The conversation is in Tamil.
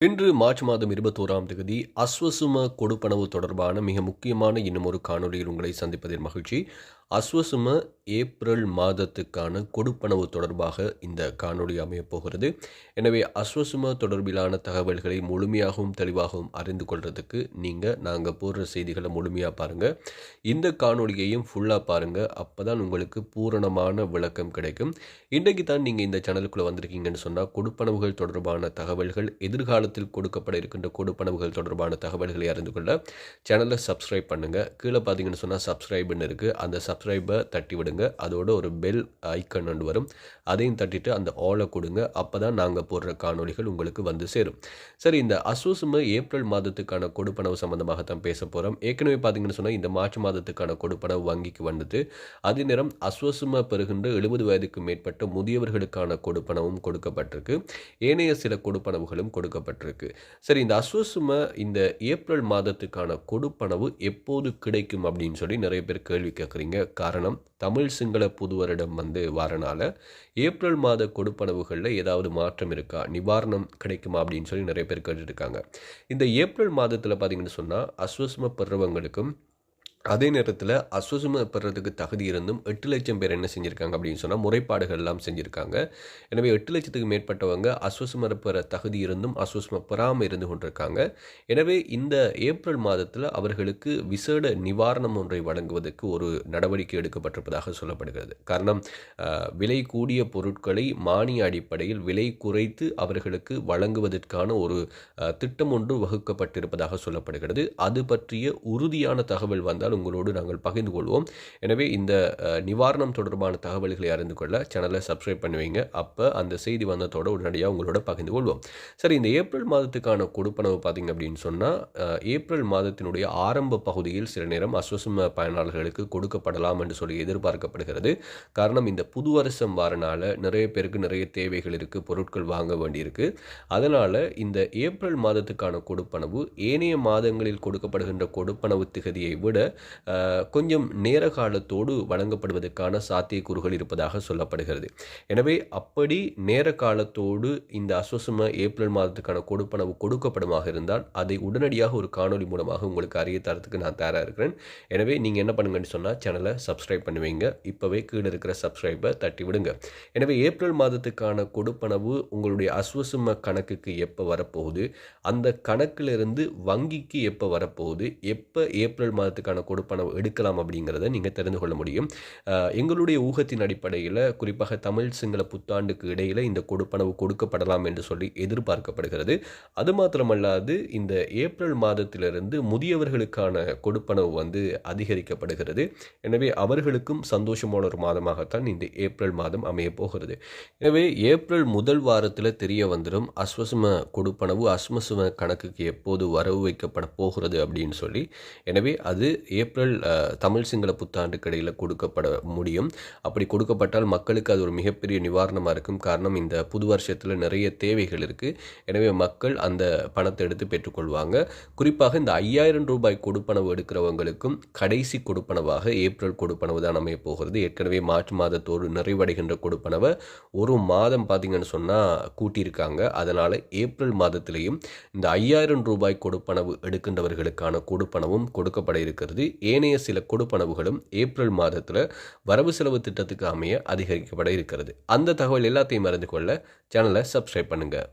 இன்று மார்ச் மாதம் இருபத்தோராம் தேதி அஸ்வசும கொடுப்பனவு தொடர்பான மிக முக்கியமான இன்னும் ஒரு காணொலியில் உங்களை சந்திப்பதில் மகிழ்ச்சி. அஸ்வசும ஏப்ரல் மாதத்துக்கான கொடுப்பனவு தொடர்பாக இந்த காணொளி அமையப்போகிறது. எனவே அஸ்வசும தொடர்பிலான தகவல்களை முழுமையாகவும் தெளிவாகவும் அறிந்து கொள்கிறதுக்கு நீங்கள் நாங்கள் போடுற செய்திகளை முழுமையாக பாருங்கள் இந்த காணொளியையும் ஃபுல்லாக பாருங்கள் அப்போ தான் உங்களுக்கு பூரணமான விளக்கம் கிடைக்கும். இன்றைக்கு தான் நீங்கள் இந்த சேனலுக்குள்ளே வந்திருக்கீங்கன்னு சொன்னால் கொடுப்பனவுகள் தொடர்பான தகவல்கள் எதிர்காலத்தில் கொடுக்கப்பட இருக்கின்ற கொடுப்பனவுகள் தொடர்பான தகவல்களை அறிந்து கொள்ள சேனலை சப்ஸ்கிரைப் பண்ணுங்கள் கீழே பார்த்தீங்கன்னு சொன்னால் சப்ஸ்கிரைப்னு இருக்குது அந்த சப்ஸ்கிரைபை தட்டி விடுங்க அதோட ஒரு பெல் ஐக்கன் ஒன்று வரும். அதையும் தட்டிட்டு அந்த ஆலை கொடுங்க. அப்போ தான் நாங்கள் போடுற காணொளிகள் உங்களுக்கு வந்து சேரும். சரி இந்த அசோசும ஏப்ரல் மாதத்துக்கான கொடுப்பனவு சம்பந்தமாக தான் பேச போகிறோம் ஏற்கனவே பார்த்தீங்கன்னு சொன்னால் இந்த மார்ச் மாதத்துக்கான கொடுப்பனவு வங்கிக்கு வந்தது. அதே நேரம் அஸ்வசும பெறுகின்ற எழுபது வயதுக்கு மேற்பட்ட முதியவர்களுக்கான கொடுப்பனவும் கொடுக்கப்பட்டிருக்கு. ஏனைய சில கொடுப்பனவுகளும் கொடுக்கப்பட்டிருக்கு. சரி இந்த அஸ்வசும இந்த ஏப்ரல் மாதத்துக்கான கொடுப்பனவு எப்போது கிடைக்கும் அப்படின்னு சொல்லி நிறைய பேர் கேள்வி கேட்குறீங்க. காரணம் தமிழ் சிங்கள புது வருடம் வந்து வரனால ஏப்ரல் மாத கொடுப்பனவுகளில் ஏதாவது மாற்றம் இருக்கா? நிவாரணம் கிடைக்குமா? அப்படின்னு சொல்லி நிறைய பேர் கேட்டுருக்காங்க இந்த ஏப்ரல் மாதத்தில் பார்த்தீங்கன்னு சொன்னால் அஸ்வசம பருவங்களுக்கும் அதே நேரத்தில் அஸ்வசும பெறதுக்கு தகுதி இருந்தும் எட்டு லட்சம் பேர் என்ன செஞ்சுருக்காங்க அப்படின்னு சொன்னால் முறைப்பாடுகள் எல்லாம் செஞ்சுருக்காங்க. எனவே எட்டு லட்சத்துக்கு மேற்பட்டவங்க அஸ்வசும பெற தகுதி இருந்தும் அஸ்வசும பெறாமல் இருந்து கொண்டிருக்காங்க. எனவே இந்த ஏப்ரல் மாதத்தில் அவர்களுக்கு விசேட நிவாரணம் ஒன்றை வழங்குவதற்கு ஒரு நடவடிக்கை எடுக்கப்பட்டிருப்பதாக சொல்லப்படுகிறது. காரணம் விலை கூடிய பொருட்களை மானிய அடிப்படையில் விலை குறைத்து அவர்களுக்கு வழங்குவதற்கான ஒரு திட்டம் ஒன்று வகுக்கப்பட்டிருப்பதாக சொல்லப்படுகிறது. அது பற்றிய உறுதியான தகவல் வந்தால் உங்களோடு நாங்கள் பகிர்ந்து கொள்வோம். எனவே இந்த நிவாரணம் தொடர்பான தகவல்களை அறிந்து கொள்ள சேனலை சப்ஸ்கிரைப் பண்ணுவீங்க. அப்போ அந்த செய்தி வந்ததோட உடனடியாக உங்களோட பகிர்ந்து கொள்வோம். சரி இந்த ஏப்ரல் மாதத்துக்கான கொடுப்பனவு பார்த்தீங்க அப்படின்னு சொன்னால் ஏப்ரல் மாதத்தினுடைய ஆரம்ப பகுதியில் சில நேரம் அஸ்வசம பயனாளர்களுக்கு கொடுக்கப்படலாம் என்று சொல்லி எதிர்பார்க்கப்படுகிறது. காரணம் இந்த புது வருஷம் நிறைய பேருக்கு நிறைய தேவைகள் இருக்குது பொருட்கள் வாங்க வேண்டியிருக்கு. அதனால் இந்த ஏப்ரல் மாதத்துக்கான கொடுப்பனவு ஏனைய மாதங்களில் கொடுக்கப்படுகின்ற கொடுப்பனவு திகதியை விட கொஞ்சம் நேர காலத்தோடு வழங்கப்படுவதற்கான சாத்தியக்கூறுகள் இருப்பதாக சொல்லப்படுகிறது. எனவே அப்படி நேர காலத்தோடு இந்த அஸ்வசம ஏப்ரல் மாதத்துக்கான கொடுப்பனவு கொடுக்கப்படுமாக இருந்தால் அதை உடனடியாக ஒரு காணொலி மூலமாக உங்களுக்கு அறிய தரத்துக்கு நான் தயாராக இருக்கிறேன். எனவே நீங்கள் என்ன பண்ணுங்கன்னு சொன்னால் சேனலை சப்ஸ்கிரைப் பண்ணுவீங்க இப்போவே கீழே இருக்கிற சப்ஸ்கிரைபை தட்டி விடுங்க. எனவே ஏப்ரல் மாதத்துக்கான கொடுப்பனவு உங்களுடைய அஸ்வசம கணக்குக்கு எப்போ வரப்போகுது? அந்த கணக்கிலிருந்து வங்கிக்கு எப்போ வரப்போகுது? எப்போ ஏப்ரல் மாதத்துக்கான கொடுப்பனவு எடுக்கலாம் அப்படிங்கிறத நீங்கள் தெரிந்து கொள்ள முடியும். எங்களுடைய ஊகத்தின் அடிப்படையில் குறிப்பாக தமிழ் சிங்கள புத்தாண்டுக்கு இடையில் இந்த கொடுப்பனவு கொடுக்கப்படலாம் என்று சொல்லி எதிர்பார்க்கப்படுகிறது. அது மாத்திரமல்லாது இந்த ஏப்ரல் மாதத்திலிருந்து முதியவர்களுக்கான கொடுப்பனவு வந்து அதிகரிக்கப்படுகிறது. எனவே அவர்களுக்கும் சந்தோஷமான ஒரு மாதமாகத்தான் இந்த ஏப்ரல் மாதம் அமைய போகிறது. எனவே ஏப்ரல் முதல் வாரத்தில் தெரிய வந்துடும் அஸ்வசம கொடுப்பனவு அஸ்மசும கணக்குக்கு எப்போது வரவு வைக்கப்பட போகிறது அப்படின்னு சொல்லி. எனவே அது ஏப்ரல் தமிழ் சிங்கள புத்தாண்டுக்கு இடையில் கொடுக்கப்பட முடியும். அப்படி கொடுக்கப்பட்டால் மக்களுக்கு அது ஒரு மிகப்பெரிய நிவாரணமாக இருக்கும். காரணம் இந்த புது வருஷத்தில் நிறைய தேவைகள் இருக்குது எனவே மக்கள் அந்த பணத்தை எடுத்து பெற்றுக்கொள்வாங்க. குறிப்பாக இந்த ஐயாயிரம் ரூபாய் கொடுப்பனவு எடுக்கிறவங்களுக்கும் கடைசி கொடுப்பனவாக ஏப்ரல் கொடுப்பனவு தான் அமைய போகிறது. ஏற்கனவே மார்ச் மாதத்தோடு நிறைவடைகின்ற கொடுப்பனவை ஒரு மாதம் பார்த்தீங்கன்னு சொன்னால் கூட்டியிருக்காங்க. அதனால் ஏப்ரல் மாதத்திலேயும் இந்த ஐயாயிரம் ரூபாய் கொடுப்பனவு எடுக்கின்றவர்களுக்கான கொடுப்பனவும் கொடுக்கப்பட இருக்கிறது. ஏனைய சில கொடுப்பனவுகளும் ஏப்ரல் மாதத்தில் வரவு செலவு திட்டத்துக்கு அமைய அதிகரிக்கப்பட இருக்கிறது. அந்த தகவல் எல்லாத்தையும் அறிந்து கொள்ள சேனலை சப்ஸ்கிரைப் பண்ணுங்கள்